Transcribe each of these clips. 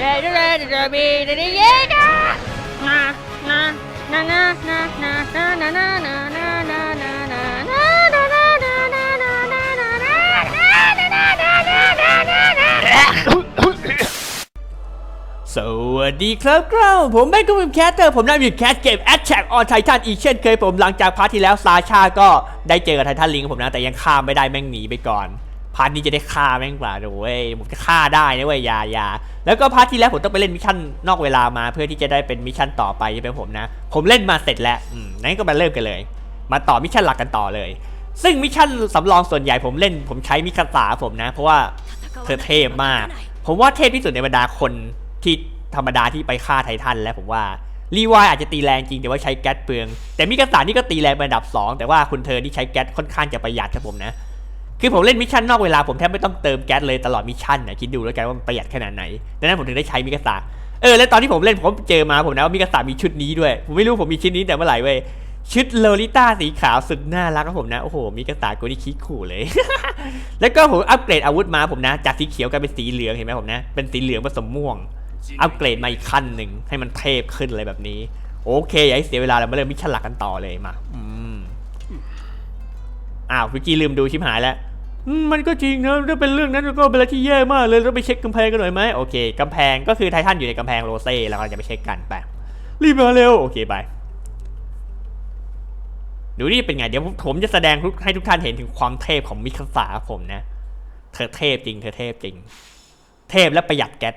เดเดเดเดบีเดเดเยกานานานานานานานานานานานานานานาสวัสดีครับครับผมแบงค์กุมแคสเตอร์ผมนั่งอยู่แคสเกม Attack on Titan อีกเช่นเคยผมหลังจากพาร์ทที่แล้วซาชาก็ได้เจอกับไททันลิงกับผมนะแต่ยังฆ่าไม่ได้แม่งหนีไปก่อน พาร์ทนี้จะได้ฆ่าแม่งกว่าโว้ยผมจะฆ่าได้นะเว้ยยายาแล้วก็พาร์ทที่แล้วผมต้องไปเล่นมิชชั่นนอกเวลามา เพื่อที่จะได้เป็นมิชชั่นต่อไปใช่ไหมผมนะ ผมเล่นมาเสร็จแล้วอืมนั้นก็มาเริ่มกันเลย มาต่อมิชชั่นหลักกันต่อเลย ซึ่งมิชชั่นสำรองส่วนใหญ่ผมเล่น ผมใช้มิคาสาผมนะ เพราะว่าเธอเทพมาก ผมว่าเทพที่สุดในบรรดาคนที่ธรรมดาที่ไปฆ่าไททันแล้วผมว่ารีวายอาจจะตีแรงจริงแต่ว่าใช้แก๊สเปลือง แต่มิกาสานี่ก็ตีแรงเป็นอันดับ 2 แต่ว่าคุณเธอที่ใช้แก๊สค่อนข้างจะประหยัดครับผมนะ คือผมเล่นมิชชั่นนอกเวลาผมแทบไม่ต้องเติมแก๊สเลยตลอดมิชชั่นนะคิดดูแล้วกันว่ามันประหยัดขนาดไหนดังนั้นผมถึงได้ใช้มิกาสาเออแล้วตอนที่ผมเล่นผมเจอมาผมนะว่ามิกาสามีชุดนี้ด้วย ผมไม่รู้ผมมีชุดนี้แต่เมื่อไหร่เว้ยชุดโลลิต้าสีขาวสุดน่ารักครับผมนะ โอ้โหมิกาสากูนี่คิดขู่เลย แล้วก็ผมอัปเกรดอาวุธมาผมนะ จากสีเขียวกลายเป็นสีเหลืองเห็นไหมผมนะ เป็นสีเหลืองผสมม่วง อัปเกรดมาอีกขั้นหนึ่งให้มันเทพขึ้นอะไรแบบนี้ โอเค อย่าให้เสียเวลาเรามาเริ่มมิชชั่นหลักกันต่อเลยมา อืม อ้าววิกกี้ลืมดูชิบหายแล้ว มันก็จริงนะถ้าเป็นเรื่องนั้นก็เป็นอะไรที่แย่มากเลยเราไปเช็คกำแพงกันหน่อยไหมโอเคกำแพงก็คือไททันอยู่ในกำแพงโรเซ่แล้วเราจะไปเช็คกันไปรีบมาเร็วโอเคไปดูนี่เป็นไงเดี๋ยวผมจะแสดงให้ทุกท่านเห็นถึงความเทพของมิคสาผมนะ เธอเทพจริง เธอเทพจริง เทพและประหยัดแก๊ส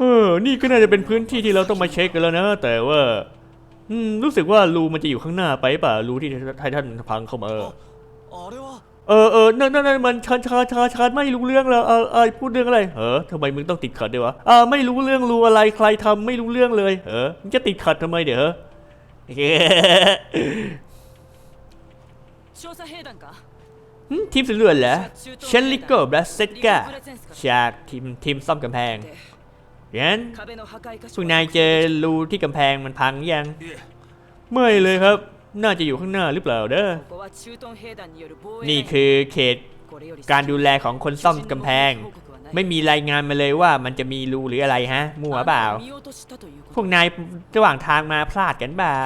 เออนี่ก็น่าจะเป็นพื้นที่ที่เราต้องมาเช็คกันแล้วนะ แต่ว่าืมรู้สึกว่ารูมันจะอยู่ข้างหน้าไปป่ะรูที่ไททันพังเข้ามา เออเออนั่นนั่นนั่นมันชาชาชาชาไม่รู้เรื่องแล้วเออเออพูดเรื่องอะไรเออทำไมมึงต้องติดขัดด้วยวะอ่าไม่รู้เรื่องรู้อะไรใครทำไม่รู้เรื่องเลยเออมึงจะติดขัดทำไมเดี๋ยวทีมสืบเรือนเหรอเชนลิโก้บลาเซตกาจากทีมทีมซ่อมกำแพง งั้นคุณนายเจอรูที่กำแพงมันพังยังไม่เลยครับ น่าจะอยู่ข้างหน้าหรือเปล่าเด้อนี่คือเขตการดูแลของคนซ่อมกำแพง ไม่มีรายงานมาเลยว่ามันจะมีรูหรืออะไรฮะ มั่วเปล่า พวกนายระหว่างทางมาพลาดกันเปล่า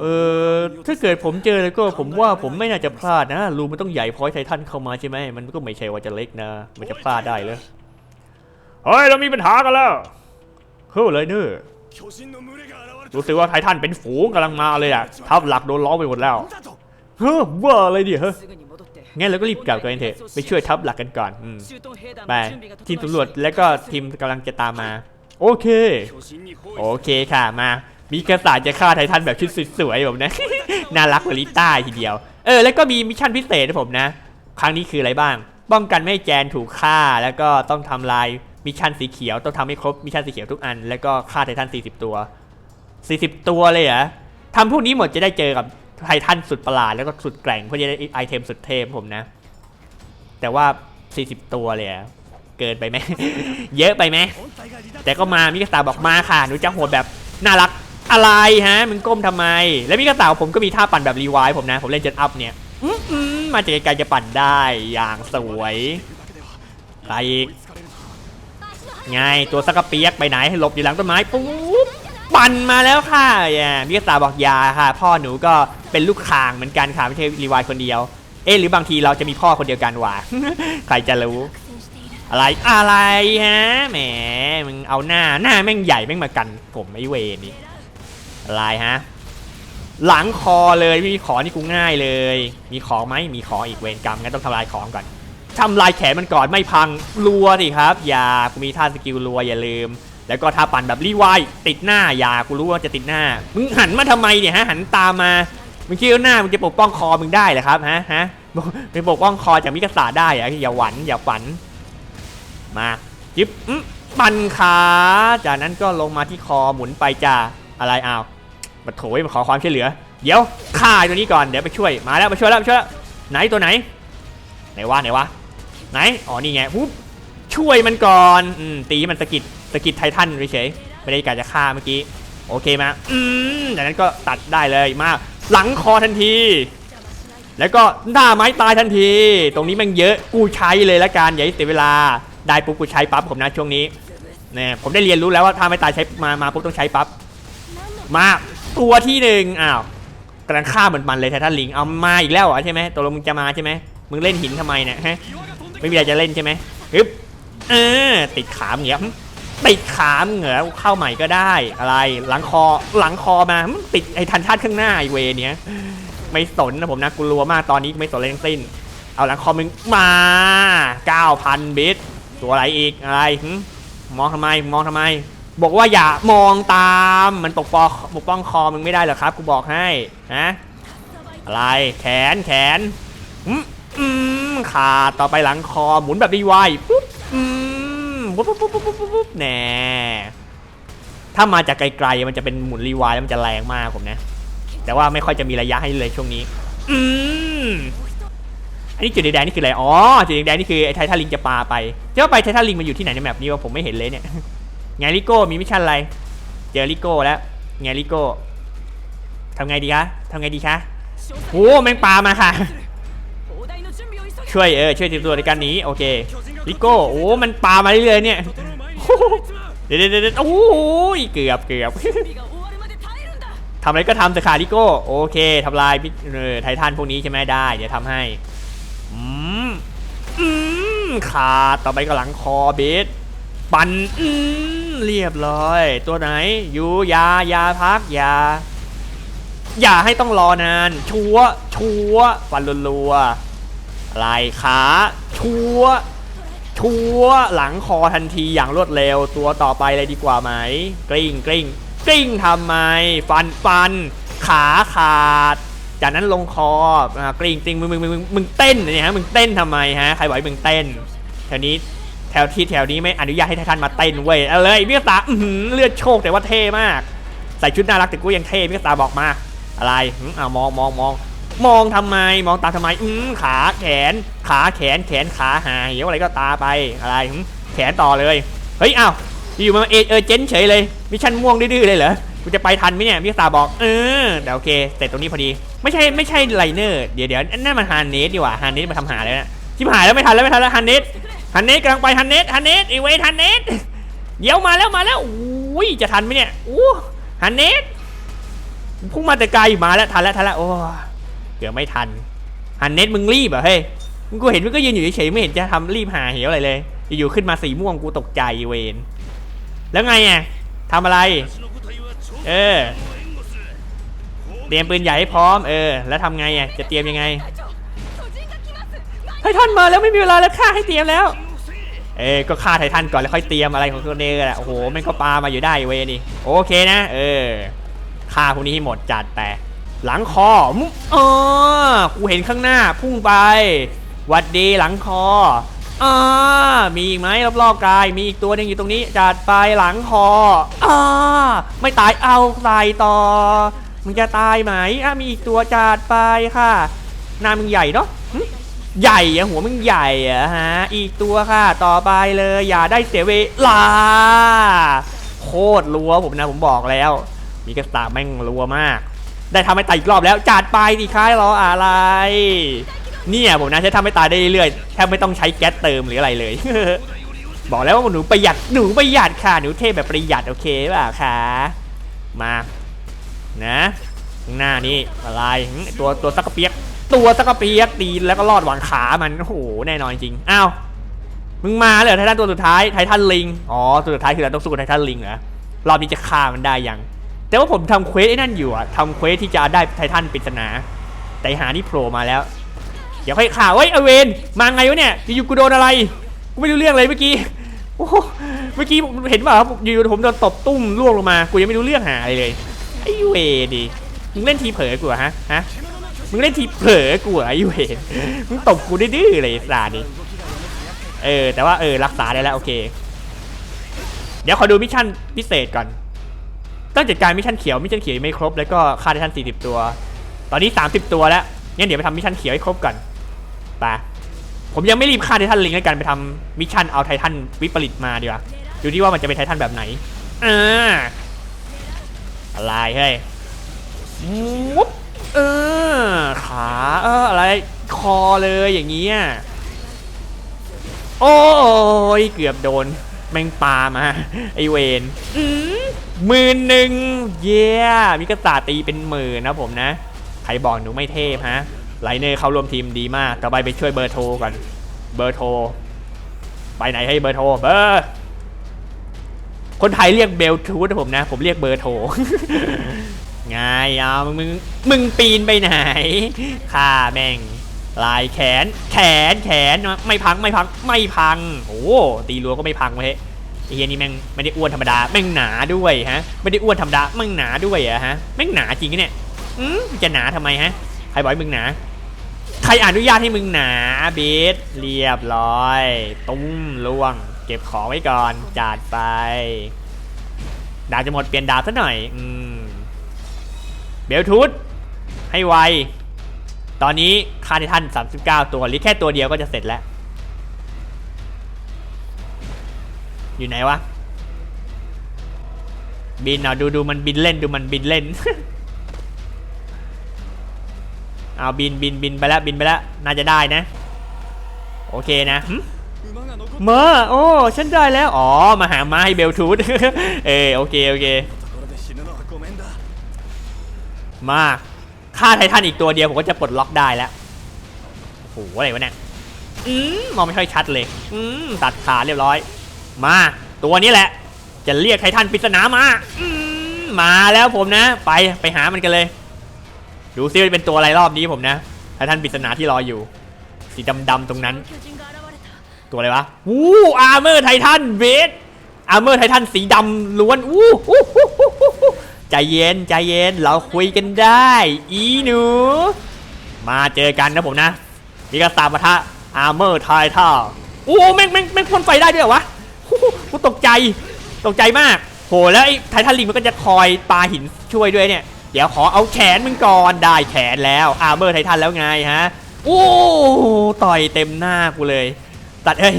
เออ ถ้าเกิดผมเจอแล้วก็ผมว่าผมไม่น่าจะพลาดนะ รูมันต้องใหญ่พอยไททันเข้ามาใช่ไหม มันก็ไม่ใช่ว่าจะเล็กนะ มันจะพลาดได้เลย เฮ้ย เรามีปัญหากันแล้วเฮ้ยเลยเนื้อรู้สึกว่าไททันเป็นฝูงกำลังมาเลยอะทัพหลักโดนล้อไปหมดแล้วเฮ้ยว้าอเลยดิเฮ้ยงั้นเราก็รีบกลับกันเถอะไปช่วยทัพหลักกันก่อนไปทีมตำรวจและก็ทีมกำลังจะตามมา โอเค โอเคค่ะมา มีกระสานจะฆ่าไททันแบบชุดสวยๆผมนะน่ารักกว่าลิต้าทีเดียว เออ แล้วก็มีมิชชั่นพิเศษนะผมนะ ครั้งนี้คืออะไรบ้าง ป้องกันไม่แจนถูกฆ่าแล้วก็ต้องทำลาย มีชชั่นสีเขียวต้องทำให้ครบมีชชั่นสีเขียวทุกอัน แล้วก็ฆ่าไททัน 40 ตัว 40 ตัวเลยเหรอทำพวกนี้หมดจะได้เจอกับไททันสุดประหลาดแล้วก็สุดแกร่งเพื่อจะได้ไอเทมสุดเทพผมนะ แต่ว่า 40 ตัวเลยอเกินไปไหม เยอะไปไหม แต่ก็มามิกาตาบอกมาค่ะ หนูจะโหดแบบน่ารักอะไรฮะ มึงก้มทำไม แล้วมิกาตาผมก็มีท่าปั่นแบบรีไวายผมนะ ผมเล่นเจนอัพเนี่ยมาจากไกลจะปั่นได้อย่างสวย ใครอีก ไงตัวสักกะเปียกไปไหนให้หลบอยู่หลังต้นไม้ปุ๊บปั่นมาแล้วค่ะอย่ามิกาสาบอกยาค่ะ พ่อหนูก็เป็นลูกข่างเหมือนกันค่ะไม่ใช่รีวายคนเดียว เอ๊ะหรือบางทีเราจะมีพ่อคนเดียวกันวะใครจะรู้ อะไรอะไรฮะแหมมึงเอาหน้าหน้าแม่งใหญ่แม่งมากันผมไอเวนี่อะไรฮะหลังคอเลยไม่มีของนี่กูง่ายเลย มีของไหมมีของอีกเวรกรรมงั้นต้องทำลายของก่อน ทำลายแขนมันก่อนไม่พังรัวสิครับ อย่ากูมีท่าสกิลรัวอย่าลืม แล้วก็ท่าปั่นแบบรีไวติดหน้าอย่ากูรู้ว่าจะติดหน้า มึงหันมาทำไมเนี่ยฮะหันตามมามึงคิดว่าหน้ามึงจะปกป้องคอมึงได้เหรอครับฮะฮะไปปกป้องคอจากมิกาสาได้เหรออย่าหวันอย่าฝัน มาจิบปั่นขาจากนั้นก็ลงมาที่คอหมุนไปจ้าอะไรอ้าวมาโถยมาขอความช่วยเหลือ เดี๋ยวฆ่าตัวนี้ก่อนเดี๋ยวไปช่วยมาแล้วมาช่วยแล้วมาช่วยแล้วไหนตัวไหนไหนวะไหนวะ ไหน อ๋อ นี่ไงปุ๊บช่วยมันก่อนอืมตีให้มันสะกิดสะกิดไททันเฉยๆไม่ได้กะจะฆ่าเมื่อกี้ โอเคมา อืมจากนั้นก็ตัดได้เลยมา หลังคอทันที แล้วก็หน้าไม้ตายทันที ตรงนี้มันเยอะ กูใช้เลยละกัน อย่าให้เสียเวลา ได้ปุ๊บกูใช้ปั๊บผมนะช่วงนี้เนี่ยผมได้เรียนรู้แล้วว่าถ้าไม่ตายใช้มา มาปุ๊บต้องใช้ปั๊บ มาตัวที่หนึ่งอ้าวกำลังฆ่าเหมือนมันเลยไททันลิง เอามาอีกแล้วเหรอใช่ไหมตัวลงมึงจะมาใช่ไหมมึงเล่นหินทำไมเนี่ยฮะ ไม่มีอะไรจะเล่นใช่ไหมฮึบเออติดขามเหงียติดขามเหงือเข้าใหม่ก็ได้อะไร หลังคอหลังคอมาติดไอ้ทันชาติข้างหน้าไอเวเนี้ยไม่สนนะผมนะกูรัวมากตอนนี้ไม่สนอะไรทั้งสิ้น เอาหลังคอมึงมา9,000บิตตัวอะไรอีกอะไรมองทำไมมองทำไม บอกว่าอย่ามองตามมันปกป้องปกป้องคอมึงไม่ได้เหรอครับกูบอกให้ฮะอะไรแขนแขน ขาต่อไปหลังคอหมุนแบบดีไวปุ๊บอืมปุ๊บปุ๊บปุ๊บปุ๊บปุ๊บแน่ถ้ามาจากไกลๆมันจะเป็นหมุนรีวายแล้วมันจะแรงมากผมนะ แต่ว่าไม่ค่อยจะมีระยะให้เลยช่วงนี้ อืมอันนี้จุดแดงนี่คืออะไร อ๋อ จุดแดงนี่คือไอ้ไททันลิงจะปาไปจะาไปไททันลิงมาอยู่ที่ไหนในแมปนี้วะผมไม่เห็นเลยเนี่ยไงลิโก้มีมิชชั่นอะไร เจอลิโก้แล้วไงลิโก้ทำไงดีคะทำไงดีคะโอ้แมงปามาค่ะ ช่วยเออช่วยทีมตัวในการหนีโอเคลิโก้โอ้มันปามาเรื่อยเนี่ยเด็ดยวเดี๋ยวโอ้ยเกือบเกือบทำอะไรก็ทำสขาลิโก้โอเคทำลายพิเออไททันพวกนี้ใช่ไหมได้เดี๋ยวทำให้อืมอืมขาดต่อไปก็หลังคอเบสปันอืมเรียบร้อย ตัวไหนอยู่ยายาพักยาอย่าให้ต้องรอนาน ชัวชัวฟันลัวๆ อะไรขาชัวชัวหลังคอทันทีอย่างรวดเร็วตัวต่อไปเลยดีกว่าไหมกลิ้งกลิ้งกลิ้งทำไม ฟันฟัน ขาขาด จากนั้นลงคออกลิ้งกลิ้งมึงมึงมึงมึงมึงเต้นเนี่ยฮะมึงเต้นทำไมฮะใครบอกให้มึงเต้นแถวนี้แถวที่แถวนี้ไม่อนุญาตให้ท่านมาเต้นเว้ยเอาเลยมิกตาอื้อหือเลือดโชคแต่ว่าเท่มาก ใส่ชุดน่ารักแต่กูยังเท่มิกตาบอกมา อะไรอืมอ่ามองมองมอง มองทำไมมองตาทำไม อืมขาแขน ขาแขนแขนขาหายเหี่ยวอะไรก็ตาไปอะไรแขนต่อเลย เฮ้ยอ้าวอยู่มาเอเอเจนเฉยเลยมิชชั่นม่วงดื้อเลยเหรอกูจะไปทันไหมเนี่ยมิกาตาบอกเออเดี๋ยวโอเคเสร็จตรงนี้พอดี ไม่ใช่ไม่ใช่ไลเนอร์เดี๋ยวเดี๋ยวนั่นมันฮานเนสดีกว่าฮานเนสมาทำหาแล้วนะชิบหายแล้วไม่ทันแล้วไม่ทันแล้วฮานเนสฮานเนสกำลังไปฮานเนสฮานเนสไอเวทฮานเนสเดี๋ยวมาแล้วมาแล้วอุ้ยจะทันไหมเนี่ยอู้ฮานเนสพุ่งมาแต่ไกลมาแล้วทันแล้วทันแล้วโอ้ กือบไม่ทันฮันเน็ตมึงรีบอะเฮ้ยมึงกูเห็นมึงก็ยืนอยู่เฉยๆไม่เห็นจะทำรีบหาเหวอะไรเลยอยู่ขึ้นมาสีม่วงกูตกใจเวรแล้วไงอะทำอะไร เออ เตรียมปืนใหญ่ให้พร้อม เออ แล้วทำไงอะจะเตรียมยังไงไททันมาแล้วไม่มีเวลาแล้วฆ่าให้เตรียมแล้ว เออก็ฆ่าไททันก่อนแล้วค่อยเตรียมอะไรของตัวเนอร์แหละโอ้โหมันก็ปามาอยู่ได้เวนี่โอเคนะ เออฆ่าพวกนี้ให้หมดจัดแต่ หลังคอมุอ๋อกูเห็นข้างหน้าพุ่งไปหวัดดีหลังคออ่ามีอีกไหมรอบๆกาย มีอีกตัวนึงอยู่ตรงนี้จัดไปหลังคออ่าไม่ตายเอาใส่ต่อ มึงจะตายไหมอะมีอีกตัวจัดไปค่ะหน้ามึงใหญ่เนาะใหญ่อะหัวมึงใหญ่อะฮะ อีกตัวค่ะ ต่อไปเลย อย่าได้เสียเวลา โคตรรัวผมนะผมบอกแล้ว มีกระสตาแม่งรัวมาก ได้ทำให้ตายอีกรอบแล้วจัดไปดิค่ายรออะไร เนี่ยผมนะใช้ทำให้ตายได้เรื่อยๆแทบไม่ต้องใช้แก๊สเติมหรืออะไรเลย บอกแล้วว่าหนูประหยัดหนูประหยัดค่ะหนูเทพแบบประหยัดโอเคป่ะคะมานะหน้านี่อะไรตัวตัวสักกระเปียก ตัวสักกระเปียกตีแล้วก็รอดหวังขามันโอ้โหแน่นอนจริงอ้าวมึงมาเลยไททันตัวสุดท้ายไททันลิงอ๋อตัวสุดท้ายคือเราต้องสู้กับไททันลิงเหรอรอบนี้จะฆ่ามันได้ยัง แต่ว่าผมทำเควสไอ้นั่นอยู่อะทำเควสที่จะได้ไททันปริศนา แต่หานี่โผล่มาแล้ว เดี๋ยวค่อยข่าวเฮ้ยอเวนมาไงวะเนี่ยอยู่กูโดนอะไร กูไม่รู้เรื่องเลยเมื่อกี้โอ้โหเมื่อกี้ผมเห็นป่ะครับอยู่ผมโดนตบตุ้มล่วงลงมา กูยังไม่รู้เรื่องหาอะไรเลย ไอ้เวดิมึงเล่นทีเผลอกูเหรอฮะฮะ มึงเล่นทีเผลอกูเหรอไอ้เวมึงตบกูดื้อเลยไอ้สานี่เออแต่ว่าเออรักษาได้แล้วโอเค เดี๋ยวขอดูมิชชั่นพิเศษก่อน ต้องจัดการมิชชั่นเขียวมิชชั่นเขียวไม่ครบแล้วก็ค่าไททัน40 ตัว ตอนนี้ 30 ตัวแล้วงั้นเดี๋ยวไปทำมิชชั่นเขียวให้ครบก่อนไปผมยังไม่รีบฆ่าไททันลิงแล้วกันไปทำมิชชั่นเอาไททันวิปริตมาดีกว่าดูที่ว่ามันจะเป็นไททันแบบไหนอ่าอะไรเฮ้ยวุ๊บเออขาเอออะไรคอเลยอย่างเงี้ยโอ้ยเกือบโดน แม่งปามา ไอเวนอืมหมื่นหนึ่งเย้มิกาตาตีเป็นหมื่นนะผมนะ ใครบอกหนูไม่เทพฮะไลเนอร์เข้าร่วมทีมดีมาก ต่อไปไปช่วยเบอร์โทรก่อน เบอร์โทร ไปไหนให้เบอร์โทร เบอร์ คนไทยเรียกเบลทูธนะผมนะ ผมเรียกเบอร์โทรไงอะมึงมึง มึงปีนไปไหนข้าแม่ง ลายแขน แขน แขน ไม่พัง ไม่พัง ไม่พัง โอ้ ตีรัวก็ไม่พังเว้ยเฮียนี่แม่งไม่ได้อ้วนธรรมดา แม่งหนาด้วยฮะ ไม่ได้อ้วนธรรมดา แม่งหนาด้วยอะฮะ แม่งหนาจริงเนี่ยอืมจะหนาทำไมฮะ ใครบอกให้มึงหนา ใครอนุญาตให้มึงหนาเบสเรียบร้อย ตุ้มล่วง เก็บของไว้ก่อน จัดไป ดาบจะหมดเปลี่ยนดาบซะหน่อย อืม เบลทูธให้ไว ตอนนี้ค่าในท่าน 39 ตัวหรือแค่ตัวเดียวก็จะเสร็จแล้ว อยู่ไหนวะ บินเอาดูดูมันบินเล่นดูมันบินเล่น เอาบินบินบินไปแล้วบินไปแล้วน่าจะได้นะ โอเคนะม้าโอ้ฉันได้แล้ว อ๋อ มาหามาให้เบลทูธเออโอเค โอเค มา ฆ่าไททันอีกตัวเดียวผมก็จะปลดล็อกได้แล้วโหอะไรวะเนี่ยอืมมองไม่ค่อยชัดเลย อืมตัดขาเรียบร้อย มา ตัวนี้แหละ จะเรียกไททันปริศนามาอืมมาแล้วผมนะ ไปไปหามันกันเลย ดูซิว่าเป็นตัวอะไรรอบนี้ผมนะไททันปริศนาที่รออยู่ สีดำๆตรงนั้น ตัวอะไรวะวู้อาร์เมอร์ไททันเวทอาร์เมอร์ไททันสีดำล้วนอู้อู้ ใจเย็นใจเย็นเราคุยกันได้ อีหนู มาเจอกันนะผมนะมีกระสาปะทะอาร์เมอร์ไททันโอ้แม่งแม่งแม่งพ่นไฟได้ด้วยเหรอวะกูตกใจตกใจมากโหแล้วไอ้ไททันลิงมันก็จะคอยปาหินช่วยด้วยเนี่ย เดี๋ยวขอเอาแขนมึงก่อนได้แขนแล้วอาร์เมอร์ไททันแล้วไงฮะโอ้ต่อยเต็มหน้ากูเลย ตัดเอ้ย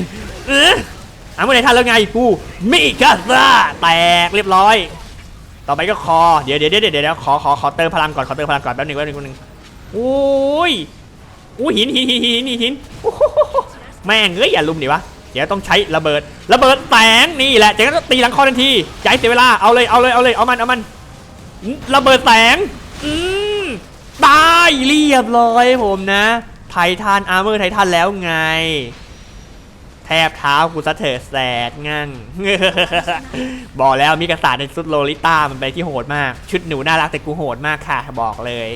อออาร์เมอร์ไททันแล้วไงกูมิกาซาแตกเรียบร้อย ต่อไปก็คอ เดี๋ยวเดี๋ยวเดี๋ยวเดี๋ยวขอขอขอเติมพลังก่อนขอเติมพลังก่อนแป๊บหนึงแป๊บหนึงแป๊บหนึงโอ้ยโอ้ยหินหินหินหินหินโอ้โหแม่งเอ้ยอย่าลุมดิวะเดี๋ยวต้องใช้ระเบิด ระเบิดแสงนี่แหละจากนั้นก็ตีหลังคอทันทีอย่าให้เสียเวลาเอาเลยเอาเลยเอาเลยเอามันเอามันระเบิดแสงอืมตายเรียบร้อยผมนะ ไททันอาร์เมอร์ไททันแล้วไง แทบเท้ากูซะเถอะแสดงั่งบอกแล้วมีกษัตริย์ในชุดโลลิต้ามันไปที่โหดมาก ชุดหนูน่ารักแต่กูโหดมากค่ะ บอกเลย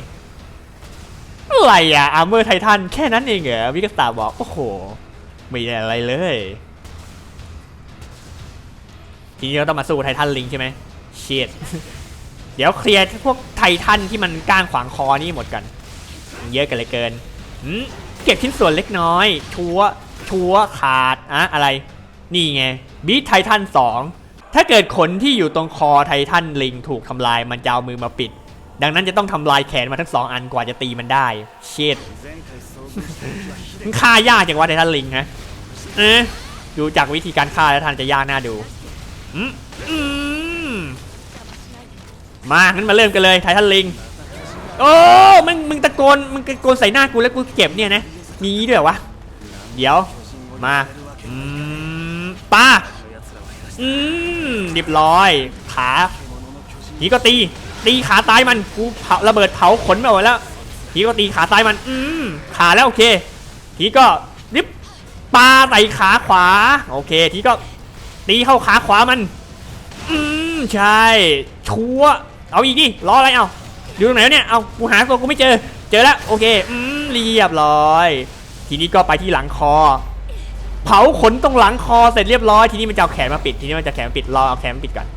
อะไรอะอาร์เมอร์ไททันแค่นั้นเองเหรอมิกาสตาบอกโอ้โห ไม่ได้อะไรเลยทีนี้เราต้องมาสู้ไททันลิงใช่ไหมเชียดเดี๋ยวเคลียร์พวกไททันที่มันก้างขวางคอนี่หมดกัน เยอะกันเลยเกินเก็บชิ้นส่วนเล็กน้อย ชัว ชัวขาดอะอะไรนี่ไงบีทไททันสองถ้าเกิดขนที่อยู่ตรงคอไททันลิงถูกทำลายมันจะเอามือมาปิด ดังนั้นจะต้องทำลายแขนมาทั้งสองอันกว่าจะตีมันได้ เชิดมันฆ่ายากจังวะไททันลิงฮะเออดูจากวิธีการฆ่าแล้วท่านจะยากหน้าดูมางั้นมาเริ่มกันเลยไททันลิง โอ้มึงมึงตะโกนมึงตะโกนใส่หน้ากูแล้วกูเก็บเนี่ยนะมีด้วยวะ เดี๋ยว มาอืมป้าอืมเรียบร้อย ขาทีก็ตี ตีขาตายมันกูเผาระเบิดเผาขนไม่ไหวแล้วทีก็ตีขาตายมัน อืมขาแล้วโอเคทีก็ริบปาใส่ขาขวา โอเค ทีก็ตีเข้าขาขวามัน อืมใช่ ชัวเอาอีกดิรออะไรเอาอยู่ตรงไหนเนี่ยเอากูหาตัวกูไม่เจอ เจอแล้วโอเค อืมเรียบร้อย ทีนี้ก็ไปที่หลังคอ เผาขนตรงหลังคอเสร็จเรียบร้อย ทีนี้มันจะเอาแขนมาปิด ทีนี้มันจะแขนมาปิด รอเอาแขนมาปิดก่อน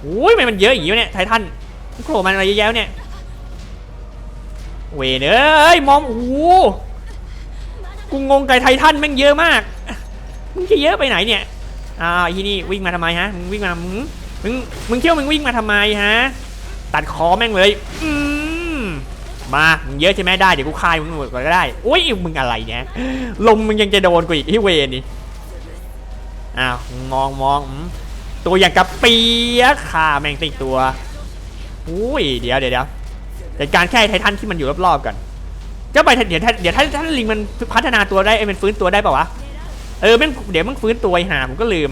โอ้ยทำไมมันเยอะอย่างนี้เนี่ยไททันมันโผล่มันอะไรเยอะแยะเนี่ย เวนเอ้ยมอมโอ้กูงงไก่ไททันแม่งเยอะมาก มึงจะเยอะไปไหนเนี่ย อ้าวที่นี่วิ่งมาทำไมฮะ มึงวิ่งมา มึง มึง มึงเที่ยวมึงวิ่งมาทำไมฮะ ตัดคอแม่งเลยอืม มามึงเยอะใช่ไหมได้เดี๋ยวกูฆ่ามึงหมดก็ได้โอ้ยมึงอะไรเนี่ยลมมึงยังจะโดนกูอีกไอ้เวนี่อ้าวมองมองตัวอย่างกับเปียฆ่าแม่งติดตัวอุ้ยเดี๋ยวเดี๋ยวเดี๋ยวจัดการแค่ไททันที่มันอยู่รอบๆก่อนเจ้าไปเดี๋ยวเดี๋ยวถ้าถ้าลิงมันพัฒนาตัวได้ไอ้มันฟื้นตัวได้ป่าวะเออแม่งเดี๋ยวมันฟื้นตัวไอ้ห่าผมก็ลืม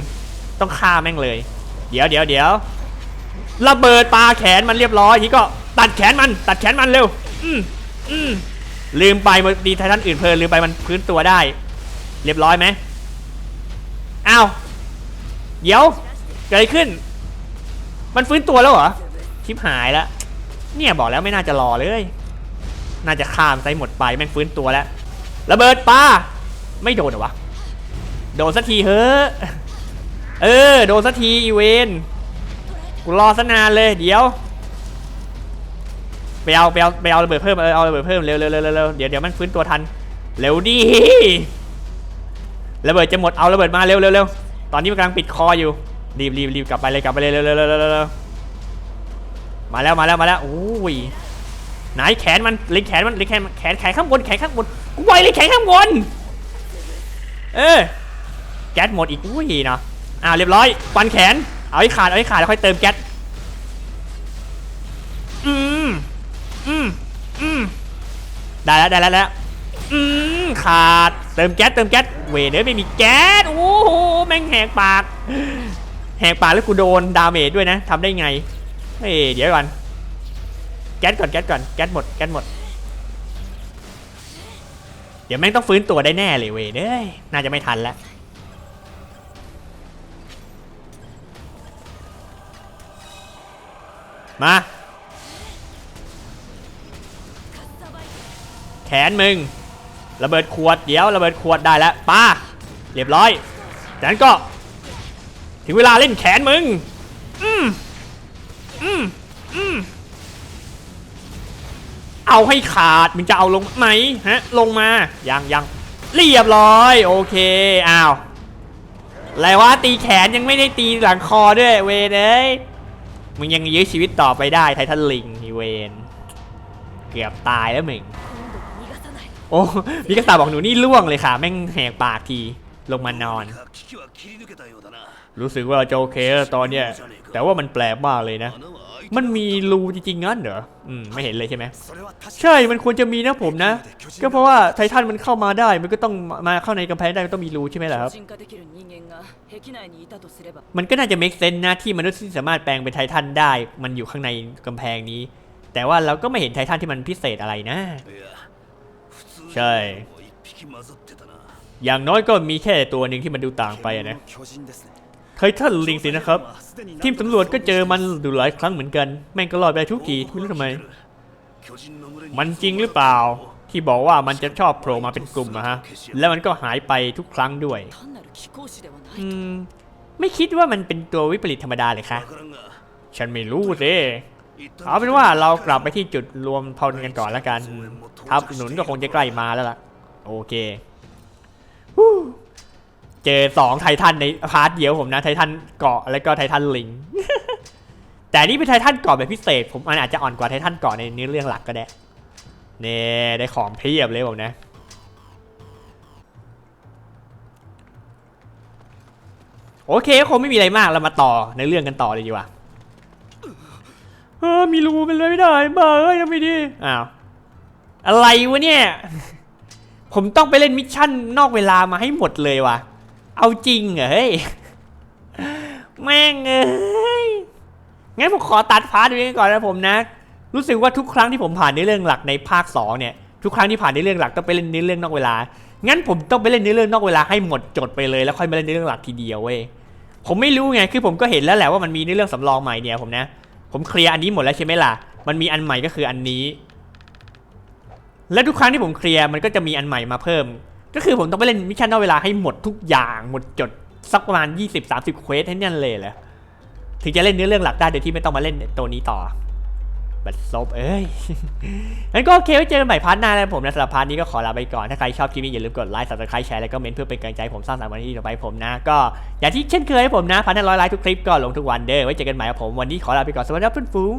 ต้องฆ่าแม่งเลย เดี๋ยวเดี๋ยวเดี๋ยวระเบิดปลาแขนมันเรียบร้อยทีก็ตัดแขนมัน ตัดแขนมันเร็ว อืมอืมลืมไปมันดีไททันอื่นเพลินลืมไปมันพื้นตัวได้ เรียบร้อยไหมอ้าวเดี๋ยวเกิดอะไรขึ้น มันฟื้นตัวแล้วเหรอชิบหายแล้วเนี่ยบอกแล้วไม่น่าจะรอเลย น่าจะข้ามไซหมดไปแม่งฟื้นตัวแล้วระเบิดปลาไม่โดนเหรอวะโดนสักทีเฮ้อเออโดนสักทีอีเวนกูรอซะนานเลยเดี๋ยว ไปเอาไปเอาไปเอาระเบิดเพิ่มเออเอาระเบิดเพิ่มเร็วเร็วเร็วเร็วเดี๋ยวเดี๋ยวมันฟื้นตัวทันเร็วดิระเบิดจะหมดเอาระเบิดมาเร็วเร็วเร็วตอนนี้มันกำลังปิดคออยู่รีบรีบรีบกลับไปเลยกลับไปเลยเร็วเร็วเร็วเร็วมาแล้วมาแล้วมาแล้วโอ้ยไหนแขนมันเล็งแขนมันเล็งแขนแขนแขนข้างบนแขนข้างบนกูไวเลยแขนข้างบนเออแก๊สหมดอีกอุ้ยเนาะอ่าเรียบร้อยฟันแขนเอาให้ขาดเอาให้ขาดแล้วค่อยเติมแก๊ส อืมอืมได้แล้วได้แล้วแล้วอืมขาดเติมแก๊สเติมแก๊สเวเนอร์ไม่มีแก๊สโอ้โหแม่งแหกปาก แหกปากแล้วกูโดนดาเมจด้วยนะทำได้ไงเฮ้ยเดี๋ยวก่อนแก๊สก่อนแก๊สก่อนแก๊สหมดแก๊สหมด เดี๋ยวแม่งต้องฟื้นตัวได้แน่เลยเว้ยเด้ยน่าจะไม่ทันแล้วมา แขนมึงระเบิดขวดเดี๋ยวระเบิดขวดได้แล้วป้าเรียบร้อยจากนั้นก็ ถึงเวลาเล่นแขนมึงอืมอืมอืมเอาให้ขาดมึงจะเอาลงไหมฮะลงมายังยังเรียบร้อย โอเคอ้าวอะไรวะตีแขนยังไม่ได้ตีหลังคอด้วยเวนเอ้ยมึงยังยื้อชีวิตต่อไปได้ไททันลิงเวนเกือบตายแล้วมึง โอ้มิกาตาบอกหนูนี่ล่วงเลยค่ะ แม่งแหกปากทีลงมานอน รู้สึกว่าจะโอเคตอนเนี้ย แต่ว่ามันแปลกมากเลยนะ มันมีรูจริงๆงั้นเหรอ อืม ไม่เห็นเลยใช่ไหม ใช่ มันควรจะมีนะผมนะ ก็เพราะว่าไททันมันเข้ามาได้ มันก็ต้องมาเข้าในกำแพงได้มันต้องมีรูใช่ไหมล่ะครับ มันก็น่าจะ make sense นะที่มนุษย์ที่สามารถแปลงเป็นไททันได้ มันอยู่ข้างในกำแพงนี้ แต่ว่าเราก็ไม่เห็นไททันที่มันพิเศษอะไรนะ ช่ อย่างน้อยก็มีแค่ตัวหนึ่งที่มันดูต่างไปนะเคยท่านลิงสินะครับ ทีมสำรวจก็เจอมันดูหลายครั้งเหมือนกัน แม่งก็รอดไปทุกทีไม่รู้ทำไม มันจริงหรือเปล่า ที่บอกว่ามันจะชอบโผล่มาเป็นกลุ่มอะฮะ แล้วมันก็หายไปทุกครั้งด้วย อืม ไม่คิดว่ามันเป็นตัววิปริตธรรมดาเลยคะ ฉันไม่รู้เลย เอาเป็นว่าเรากลับไปที่จุดรวมพลกันก่อนแล้วกันทัพหนุนก็คงจะใกล้มาแล้วล่ะ โอเคเจอสองไททันในพาร์ทเดียวผมนะไททันเกาะแล้วก็ไททันลิง แต่นี่เป็นไททันเกาะแบบพิเศษ ผมมันอาจจะอ่อนกว่าไททันเกาะในเนื้อเรื่องหลักก็ได้เน่ได้ของเพียบเลยผมนะโอเคคงไม่มีอะไรมากเรามาต่อในเรื่องกันต่อเลยดีกว่า เออมีรูเป็นเลยไม่ได้บ้าเอ้ยยังไม่ดีอ้าวอะไรวะเนี่ย ผมต้องไปเล่นมิชชั่นนอกเวลามาให้หมดเลยวะเอาจริงเหรอเฮ้ยแม่งเอ้ยงั้นผมขอตัดพาร์ทนี้ก่อนนะผมนะ รู้สึกว่าทุกครั้งที่ผมผ่านในเรื่องหลักในภาคสองเนี่ยทุกครั้งที่ผ่านในเรื่องหลักต้องไปเล่นในเรื่องนอกเวลา งั้นผมต้องไปเล่นในเรื่องนอกเวลาให้หมดจดไปเลยแล้วค่อยมาเล่นในเรื่องหลักทีเดียวเว้ย ผมไม่รู้ไง คือผมก็เห็นแล้วแหละว่ามันมีในเรื่องสำรองใหม่เนี่ยผมนะ ผมเคลียร์อันนี้หมดแล้วใช่ไหมล่ะ มันมีอันใหม่ก็คืออันนี้ และทุกครั้งที่ผมเคลียร์มันก็จะมีอันใหม่มาเพิ่ม ก็คือผมต้องไปเล่นมิชชั่นนอกเวลาให้หมดทุกอย่างหมดจดสักประมาณ 20-30 เควสให้นั่นเลยแหละถึงจะเล่นเนื้อเรื่องหลักได้โดยที่ไม่ต้องมาเล่นตัวนี้ต่อ บัดซบเอ้ยงั้นก็โอเคไว้เจอกันใหม่พาร์ทหน้านะผมนะสำหรับพาร์ทนี้ก็ขอลาไปก่อน ถ้าใครชอบคลิปนี้อย่าลืมกดไลค์ subscribe แชร์แล้วก็เมนต์เพื่อเป็นกำลังใจผมสร้างสรรค์วันนี้ต่อไปผมนะ ก็อย่างที่เช่นเคยให้ผมนะพันห้าร้อยไลค์ทุกคลิปก็ลงทุกวันเด้อไว้เจอกันใหม่กับผมวันนี้ขอลาไปก่อนสวัสดีครับเพื่อนฟูง